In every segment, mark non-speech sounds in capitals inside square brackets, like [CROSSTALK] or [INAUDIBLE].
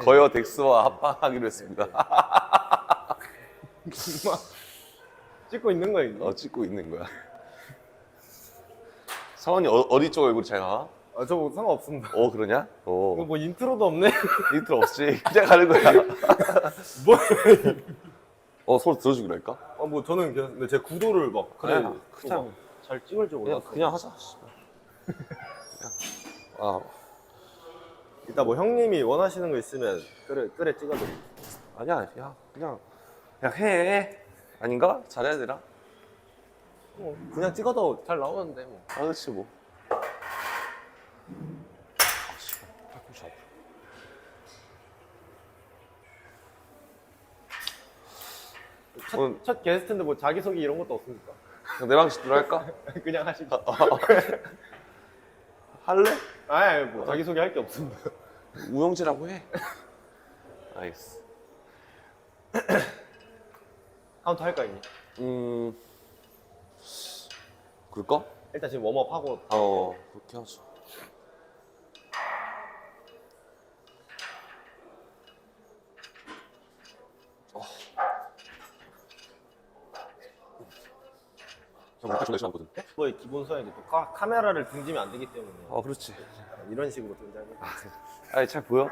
거여 덱스와 합방하기로 했습니다. [LAUGHS] 찍고 있는 거야 이거? 어, 찍고 있는 거야. 성원이 어, 어디 쪽 얼굴 잘 나와? 아, 저 상관없습니다. 어, 그러냐? 이거 어, 뭐 인트로도 없네. [LAUGHS] 인트로 없지. 그냥 가는 거야. [LAUGHS] 뭐? 어, 서로 들어주기로 할까? 아, 뭐 저는 그냥 근데 제 구도를 막 그래 그냥- 막잘 찍을 줄 몰랐어. 그냥 하자. 아, 이따 뭐 형님이 원하시는 거 있으면 끓에 끓에 찍어드릴게요. 아니야, 야, 그냥, 그냥 해. 아닌가? 잘해야 되나? 뭐 그냥 찍어도 잘 나오는데 뭐. 아, 그렇지, 뭐. 아, 씨발. 팔꿈치 아파. 첫, 오늘- 첫 게스트인데 뭐 자기소개 이런 것도 없습니까? 그냥 내 방식대로 할까? [LAUGHS] 그냥 하시죠. [LAUGHS] 할래? 아예 뭐 자기소개 할 게 없습니다. 우영재라고 해. 알겠어. 카운트 할까 형님? 음, 그럴까? 일단 지금 웜업 하고 어, 그렇게 하죠. 어. 형, 대충 내시면 거든. 거의 기본 소양이 또 카, 카메라를 등지면 안 되기 때문에 어, 그렇지. 이런 식으로 등장해. 아니, 잘 보여? 어.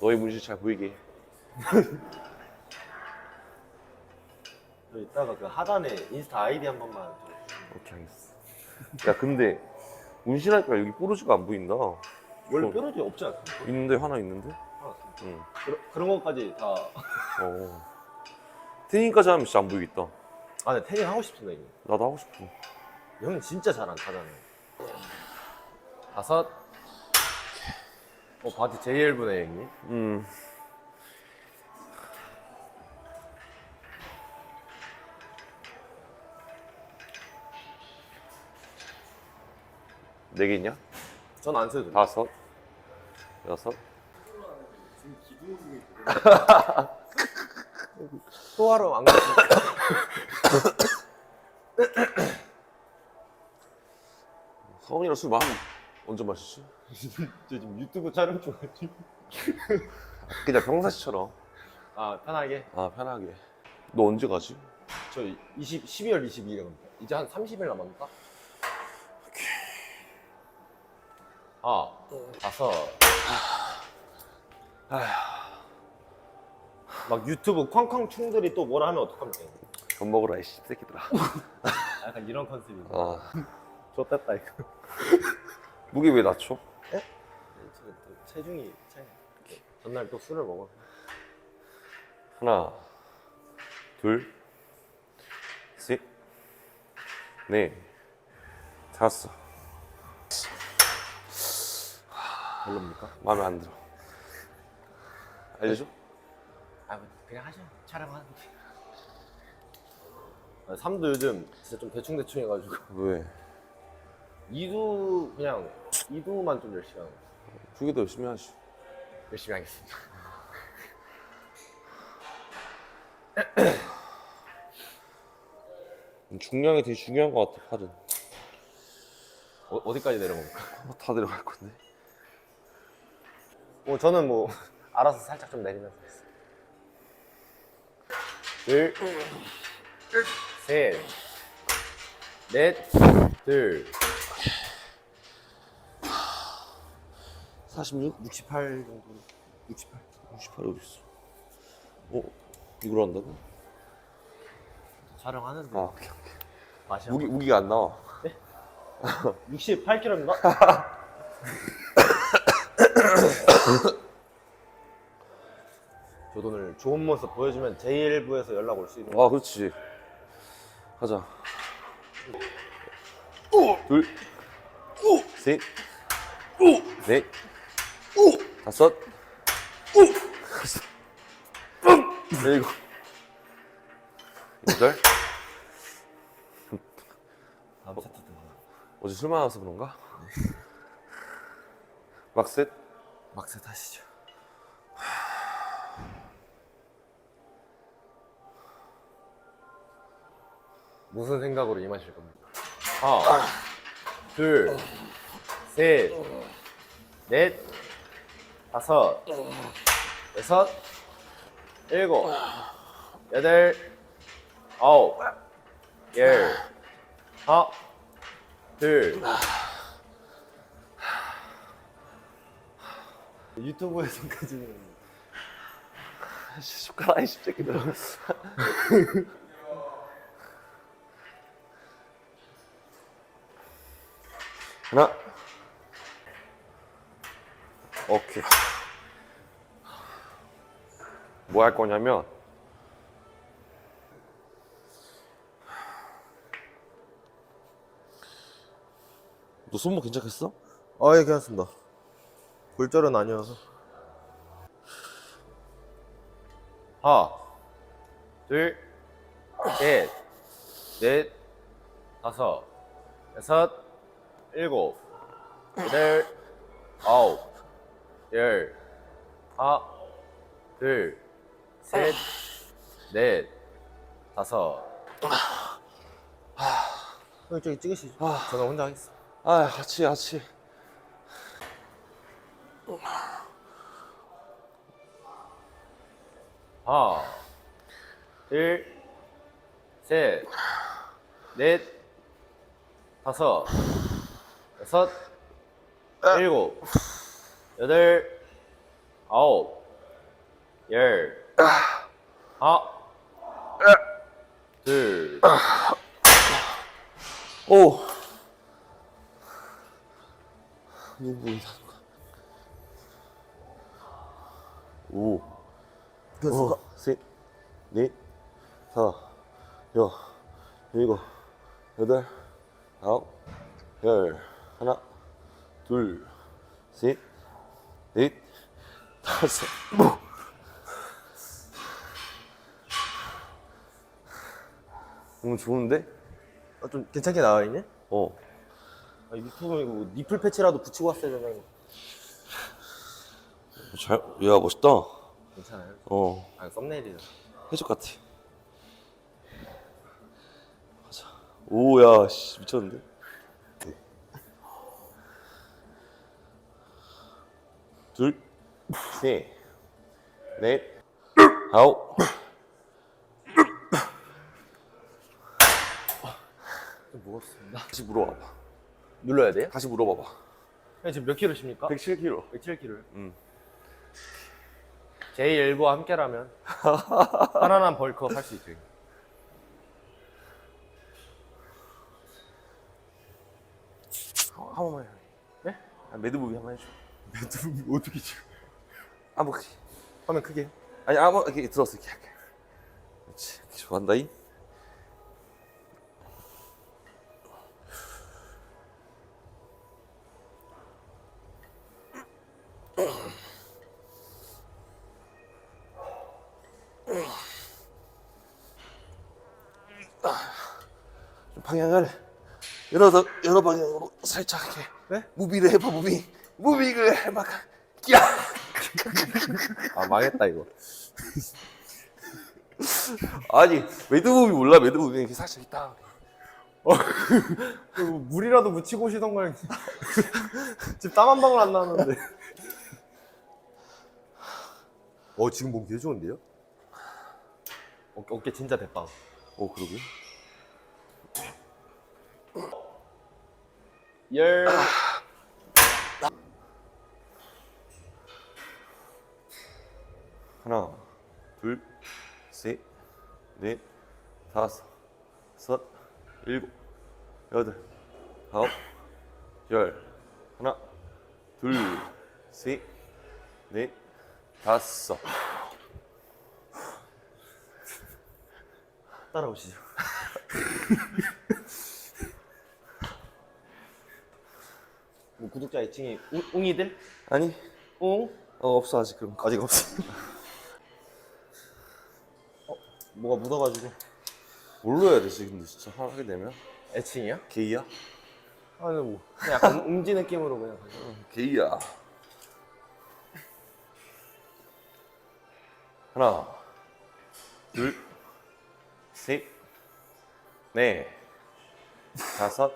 너의 문신 잘 보이게. 저 이따가 그 하단에 인스타 아이디 한 번만 좀. 오케이, 알겠어. 야, 근데 문신하니까 여기 뽀르지가 안 보인다. 원래 어. 뾰루지 없지 않습니까? 있는데 하나 있는데? 알았습니다. 응. 그러, 그런 것까지 다. 어. 태닝까지 하면 진짜 안 보이겠다. 아, 근데 태닝 하고 싶습니다, 이거. 나도 하고 싶어. 형은 진짜 잘 안 타잖아요. 다섯. 어, 바디 JL분의 형님. 음. 네 개 있냐? 전 안 써도 돼요. 다섯, 여섯. [LAUGHS] 소화로 안 갔습니다. 성훈이랑 [COUGHS] 술 마음 언제 마시지? [LAUGHS] 저 지금 유튜브 촬영 중이지. [LAUGHS] 그냥 평상시처럼. 아, 편하게. 아 편하게. 너 언제 가지? 저 20, 12월 22일에 갑니다. 이제 한 30일 남았나? 아, 다섯. 막 유튜브 쾅쾅 충들이 또 뭐라 하면 어떡합니까? 밥 먹으라 이 새끼들아. [LAUGHS] 약간 이런 컨셉이죠. 아 좋됐다 이거. 무게 왜 낮춰? 체중이 차이. 전날 또 술을 먹어. 하나, 둘, 셋, 넷, 다섯. 별로입니까? 마음에 안 들어. 알려줘? 아, 뭐 그냥 하죠. 촬영하는 게. 아, 삼도 요즘 진짜 좀 대충 대충 해가지고 왜? 이두 그냥 이두만 좀 열심히 하는 거. 두개더 열심히 하지. 열심히 하겠습니다. [CLEARS THROAT] 중량이 되게 중요한 것 같아, 팔은. 어, 어디까지 내려볼까? 어, 다 내려갈 건데. 뭐 저는 뭐 알아서 살짝 좀 내리면서 했어요. 둘, 셋, 넷, 둘, 46? 68 정도. 68. 68이 어딨어? 어? 이걸 한다고? 촬영하는데 아, 오케이, 오케이. 맛이 무기, 무기가 안 나와. [LAUGHS] 68kg인가? [LAUGHS] 저도 오늘 좋은 모습 보여주면 제1부에서 연락 올 수 있는 아, 그렇지. 가자. 둘, 셋, 넷, 다섯, 일곱, 여덟. 다음 세트 때 어제 술 많아서 그런가? 막셋? 막세 타시죠. 무슨 생각으로 임하실 겁니까? 하나, 둘, 셋, 넷, 다섯, 여섯, 일곱, 여덟, 아홉, 열, 하나, 둘. 유튜브에서까지는 숟가락이 십새끼들. 하나. 오케이. 뭐할 거냐면 너 손목 괜찮겠어? 아, 예, 괜찮습니다. 골절은 아니어서. 하나, 둘, 셋, 넷, 다섯, 여섯, 일곱, 여덟, 아홉, 열, 하나, 둘, 셋, 넷, 다섯. 형 저기 찍으시죠. 저는 혼자 하겠습니다. 아, 같이 같이. 하나, 둘, 셋, 넷, 다섯, 여섯, 일곱, 여덟, 아홉, 열, 하나, 둘, 오. 누구이다. 오. 오. 셋, 넷, 다섯, 여, 일곱, 여덟, 아홉, 열, 하나, 둘, 셋, 넷, 다섯. 너무 좋은데? 아, 좀 괜찮게 나와 있네? 어. 아, 유튜브 이거 니플 패치라도 붙이고 왔어야 되나 이거. 잘, 야, 멋있다. 괜찮아요? 어, 아, 썸네일이다. 해적 같아. 가자. 오, 야, 씨, 미쳤는데? 둘, 셋, 넷, 아홉. 좀 무겁습니다. 다시 물어봐봐. 눌러야 돼요? 다시 물어봐봐. 형 지금 몇 킬로십니까? 107kg. 107kg요. 음. 제 일부와 함께라면 [LAUGHS] 편안한 벌크업 할 수 있죠. 한 번만 해. 네? 아, 매드무비 한번 해줘. 어떻게 지금? 아, 뭐, 화면 크게. 아니, 아, 뭐, 이렇게 들었어, 이렇게. 그렇지. 이렇게 좋아한다이. 좀 방향을 여러 여러 방향으로 살짝 이렇게 네? 무비를 해봐 무비 무비를 해봐 야아 망했다 이거. 아니 매드무비 몰라 매드무비 이렇게 살짝 있다 물이라도 묻히고 오시던가. 지금 땀한 방울 안 나는데. 어 지금 몸개 좋은데요? 어깨, 어깨 진짜 대빵. 오 그러게 열. 하나 둘 셋 넷 다섯 여섯 일곱 여덟 아홉 열 하나 둘 셋 넷 다섯 따라오시죠. [LAUGHS] 뭐 구독자 애칭이 웅, 웅이들? 아니 웅? 어 없어 아직 거 아직 없어. 어, 뭐가 묻어가지고. 뭘로 해야 되지 근데 진짜 하게 되면 애칭이야? 게이야 아니 뭐 그냥 약간 [LAUGHS] 웅지 느낌으로 그냥. 게이야. 하나, 둘, 셋, 넷, 다섯,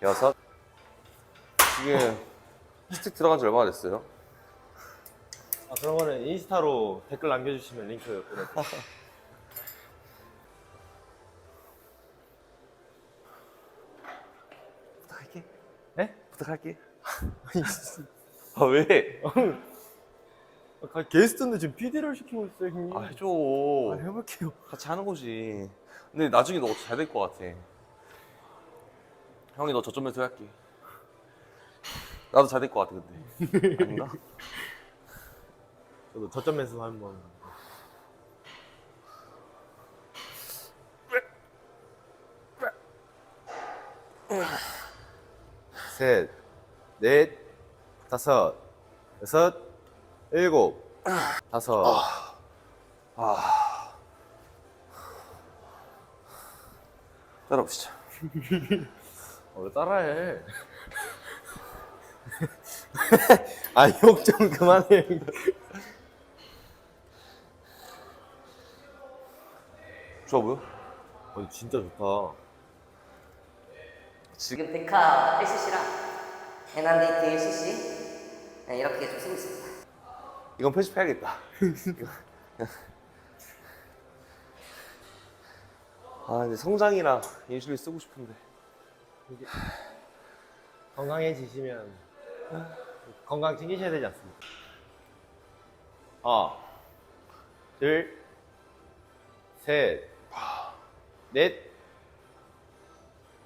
여섯. 지금 스틱 들어간 지 얼마나 됐어요? 아 그러면은 인스타로 댓글 남겨주시면 링크 보내드릴게요. [LAUGHS] 부탁할게. [LAUGHS] 아 왜? 아, 게스트인데 지금 PD를 시키고 있어요 형님. 아 해줘. 아, 해볼게요. 같이 하는 거지. 근데 나중에 너 잘 될 것 같아. 형이 너 저점에서 할게. 나도 잘 될 것 같아 근데. 아닌가? 저도 저점 매수 한번. 셋, 넷, 다섯, 여섯, 일곱, 다섯. 따라오시죠. 어, 왜 따라해? [LAUGHS] 아, 욕 좀 그만해. 좋아 보여? 어, 진짜 좋다. 지금 데카 LCC랑 에난데이트 LCC 네, 이렇게 좀 쓰고 있습니다. 이건 편집해야겠다. [LAUGHS] 아 근데 성장이랑 인슐린 쓰고 싶은데. 건강해지시면 건강 챙기셔야 되지 않습니까? 하나, 둘, 셋, 넷,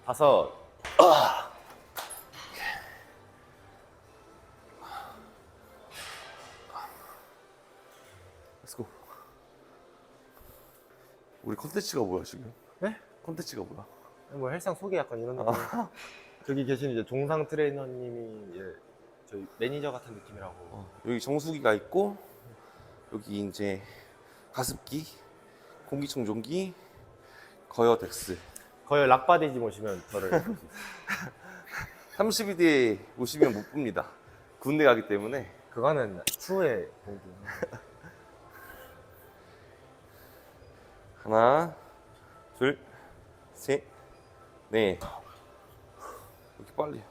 다섯. 렛츠고. 우리 컨텐츠가 뭐야 지금? 네? 컨텐츠가 뭐야? 뭐 헬상 소개 약간 이런 느낌. 저기 계신 이제 종상 트레이너님이 이제 저희 매니저 같은 느낌이라고. 어, 여기 정수기가 있고 여기 이제 가습기, 공기청정기, 거여덱스. 거의 락바디지 모시면 저를. 32대 [LAUGHS] 오시면 못 봅니다. 군대 가기 때문에 그거는 추후에 공부. 하나, 둘, 셋, 넷. 이렇게 빨리?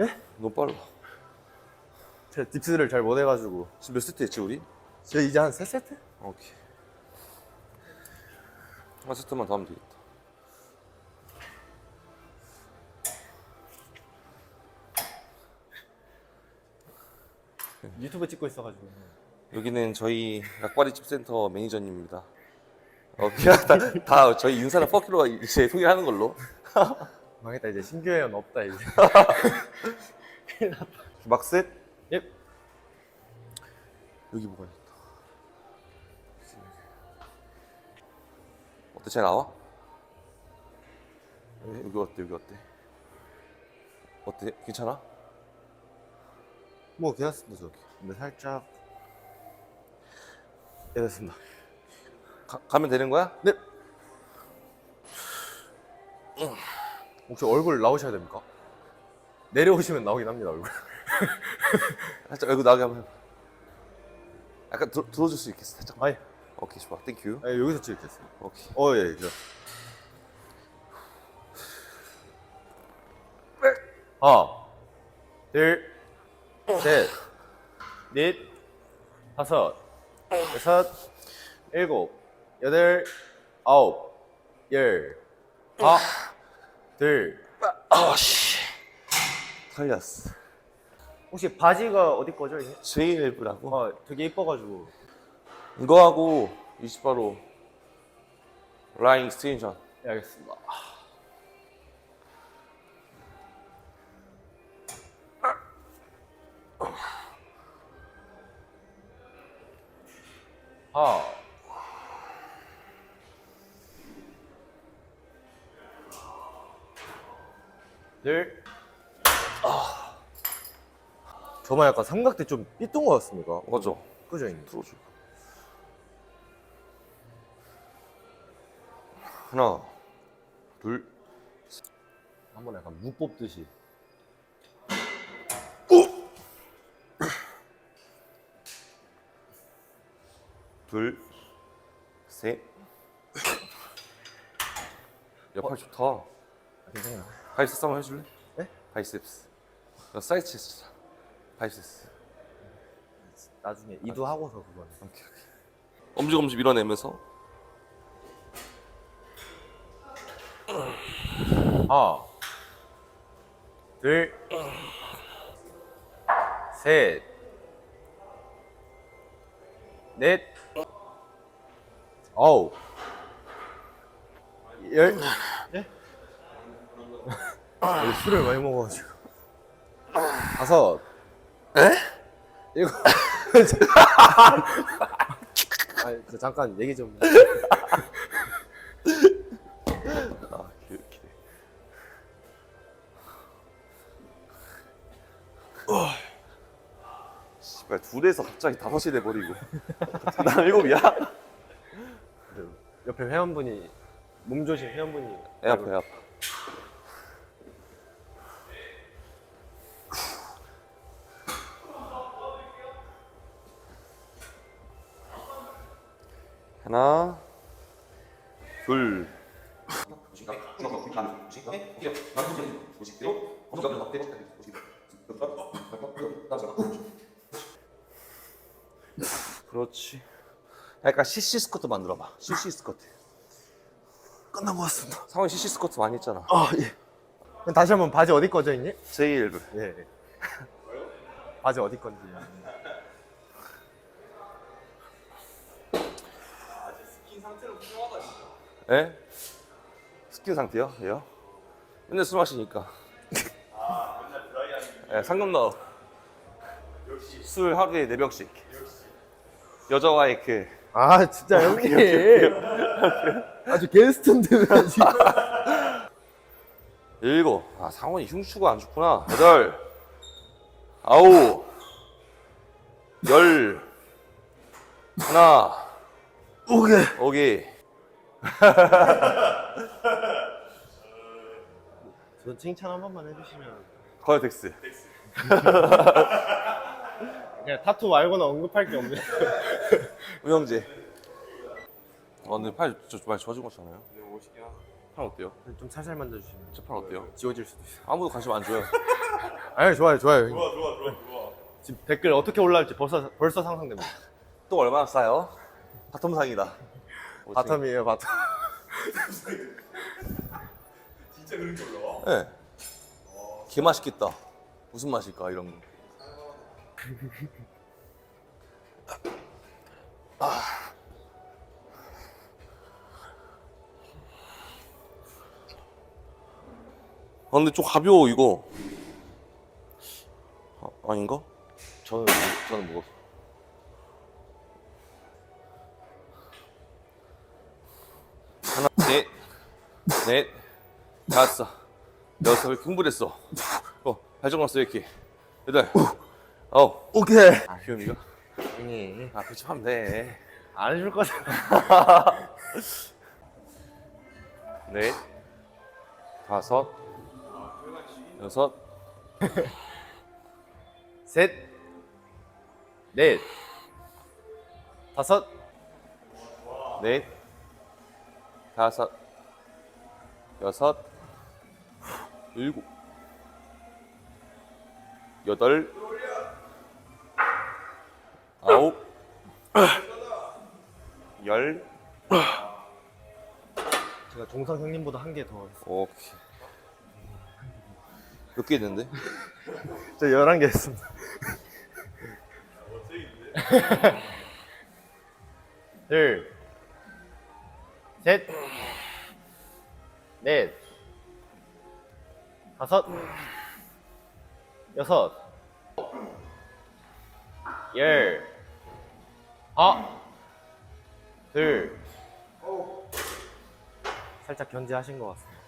예? 너무 빨라. 제가 딥스를 잘 못 해가지고. 지금 몇 세트 했지 우리? 저 이제 한세 세트? 오케이. 한 세트만 더 하면 되겠다. 유튜브 찍고 있어가지고. 여기는 저희 약바리집 센터 매니저님입니다. 어, 그냥 다, 다 저희 인사는 퍼키로 이제 소개하는 걸로. [LAUGHS] 망했다 이제 신규 회원 없다 이제. [LAUGHS] 막셋 예. 여기 뭐가 있다. 어때? 잘 나와? 여기 어때? 여기 어때? 어때? 괜찮아? 뭐 괜찮습니다 저기. 근데 살짝. 예 됐습니다. 가, 가면 되는 거야? 네. 혹시 얼굴 나오셔야 됩니까? 내려오시면 나오긴 합니다 얼굴. [LAUGHS] 살짝 얼굴 나오게 한번 해봐. 약간 들, 들어줄 수 있겠어 살짝 아니, 오케이 좋아 땡큐 아니 여기서 찍겠어요. 오케이 어 예, 그래. 하나, 둘, 셋, 넷, 다섯, 여섯, 일곱, 여덟, 아홉, 열, 하나, 둘. 아씨 살렸어 혹시 바지가 어디 거죠? 이게? JL브라고 어, 되게 이뻐가지고. 이거 하고 20바로 라인 익스텐션 예, 알겠습니다. 둘, 아. 저만 약간 삼각대 좀 삐뚤은 것 같습니까? 맞죠? 그죠, 형님? 들어줘 하나 둘 한번 약간 무 뽑듯이. 둘, 셋. 야, 팔 좋다. 아, 괜찮아요. 바이셉스 한번 해줄래? 네? 바이셉스. 나 사이드 체스트. 바이셉스. 나중에 이두하고서 그거는. 오케이, 오케이. 엄지검지 밀어내면서 하나, 둘, 셋, 넷, 어우, 열, 예? 아, 술을 많이 먹어가지고. 다섯, 에? 일곱. [LAUGHS] 아니, 저 잠깐 얘기 좀. 아 이렇게 씨발 둘에서 갑자기 다섯이 돼 버리고 [LAUGHS] 나 일곱이야? 그 옆에 회원분이 몸조심 회원분이 애 아파 애 아파 하나 둘 그렇지 약간 CC 스쿼트 만들어봐 CC 스쿼트 끝난 것 같습니다. 상원 CC 스쿼트 많이 했잖아 아 예. 그럼 다시 한번 바지 어디 거죠, 있니? 제1부 예. 바지 어디 건지. 예? 스킨 상태요? 예요? 맨날 술 마시니까. 예, 상금 넣어. 술 하루에 4병씩. 여자와의 그, 아 진짜 형님. 아주 게스트인데 왜 아직. 일곱. 아, 상원이 흉추가 안 좋구나. 여덟. 아홉. 열. 하나. 오케이. 오기. 저 칭찬 한 번만 해주시면. 거여텍스. 그냥 타투 말고는 언급할 게 없네. [LAUGHS] 우영재. 어, 근데 팔, 저, 많이 좋아진 거잖아요. 팔 어때요? 좀 살살 만져주시면. 저팔 어때요? 지워질 수도 있어. 아무도 관심 안 줘요. [LAUGHS] 아니 좋아요, 좋아요. 좋아, 좋아, 좋아, 좋아. 지금 댓글 어떻게 올라올지 벌써 벌써 상상됩니다. 또 얼마나 싸요? 바텀상이다. 바텀이에요, 바텀. [LAUGHS] 진짜 그렇게 올라와? 네. 개 맛있겠다. 무슨 맛일까 이런 거. 아 근데 좀 가벼워 이거. 아, 아닌가? 저는 저는 무겁. 하나, 넷, 넷, 다섯, 여섯, 왜 이렇게 흥분했어? 어, 발정 났어, 이렇게. 여덟, 아홉. 오케이. 아, 귀염이가? 형님 아, 그렇게 하면 돼. 안 해줄 거잖아. [LAUGHS] 넷, 다섯, 여섯, [LAUGHS] 셋, 넷, 다섯, 넷, 다섯, 여섯, 일곱, 여덟, 아홉, 열, 제가 종성 형님보다 한 개 더. 오케이. 몇 개 있는데? 저 11개 했습니다. 둘, [LAUGHS] 셋, 넷, 다섯, 여섯, 열, 하나, 둘, 살짝 견제하신 것 같습니다.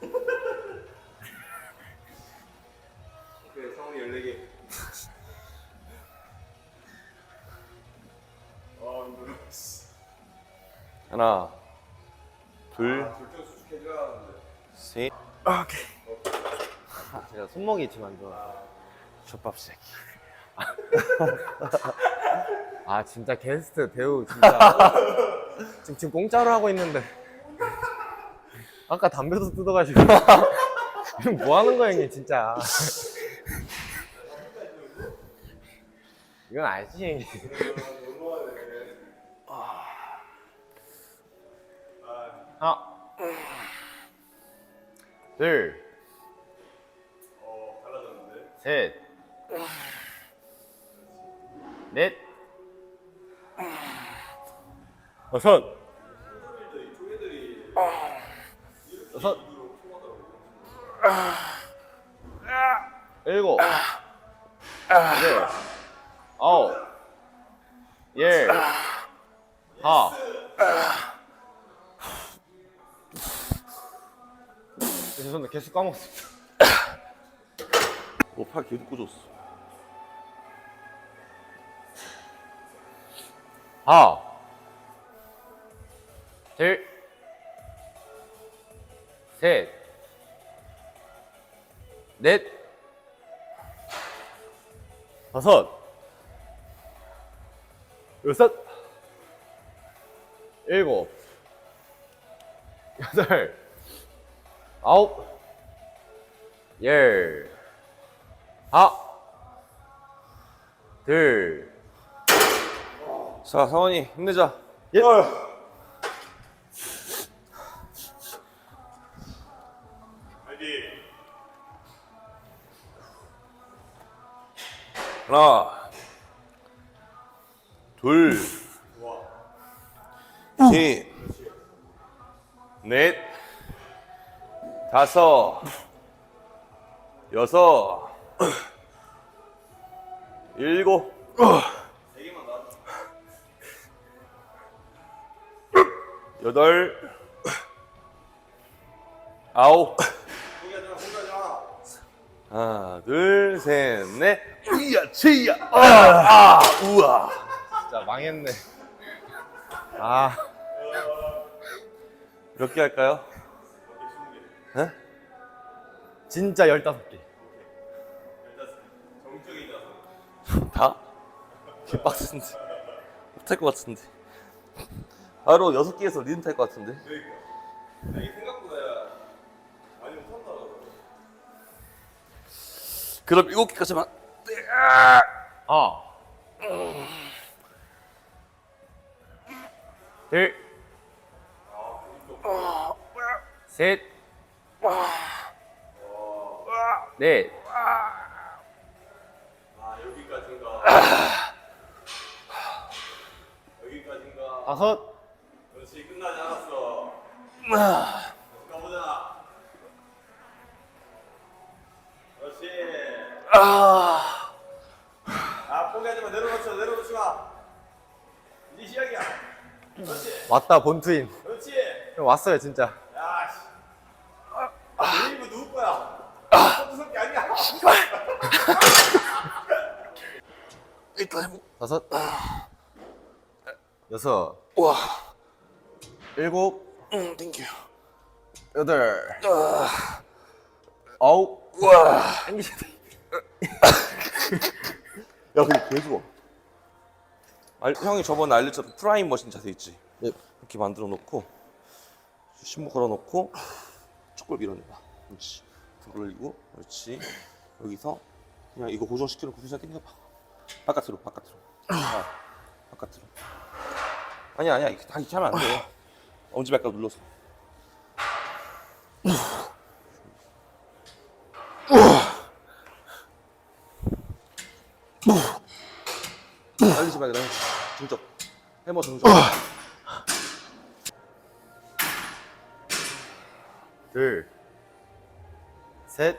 그래 상훈이 14개. 아 힘들어. 하나, 둘, 절대 수축해줘야 하는데. 셋, 제가 손목이 지금 안 좋아. 젖밥 새끼. 아 진짜 게스트 배우 진짜. 지금 지금 공짜로 하고 있는데. 아까 담배도 뜯어가시고. 지금 뭐 하는 거야 형님 진짜. 이건 알지. 둘, 어 달라졌는데. 셋, 넷, 여섯, 여섯, 일곱, 여덟, 아홉, 열, 하. 죄송합니다. 계속 까먹었습니다. 너팔 계속 꽂았어. 하나, 둘, 셋, 넷, 다섯, 여섯, 일곱, 여덟, 아홉, 열, 하나, 둘, 자, 상원이 힘내자. 예. 알지. 하나, 둘, 셋, 넷, 다섯, 여섯, 일곱. 여덟, 아홉. 하나, 둘, 셋, 넷. 으야, 치야. 아, 아, 우와. 진짜 망했네. 아, 몇 개 할까요? 네? 진짜 15개. 정적인 녀석. 다? 개빡센데. 못할 것 같은데. 바로 여섯 개에서 리듬 탈것 같은데. 그러니까. 야, 이게 생각보다 많이 못한다. 그럼 일곱 개까지만. 하나, 둘, 셋, 넷, 아 여기까지인가. 여기까지인가. 다섯, 그렇지 끝나지 않았어. 아, 가보자. 그렇지. 아, 아 포기하지 마. 내려놓지 마. 내려놓지 마. 이제 시작이야. 그렇지. 왔다 본트임. 그렇지. 형 왔어요 진짜. 야 씨. 아, 이 누구 거야? 아, 무섭게 아니야. 일단 해보. 다섯, 여섯, 와, 일곱, 응, 땡큐. 여덟, 아, 아홉, 와. 야, 근데 개 좋아. 알, 형이 저번에 알려줬던 프라임 머신 자세 있지? 예. 이렇게 만들어 놓고, 신부 걸어 놓고, 축구를 밀어내봐. 그렇지. 등 올리고, 그렇지. 여기서 그냥 이거 고정시키는 구슬 당겨봐. 바깥으로, 바깥으로. 아, 바깥으로. 아니야, 아니야. 이렇게 다 이렇게 하면 안 돼. 엄지발가락 눌러서. 날리지 날리지. 중적. 해머 중적. 둘, 셋,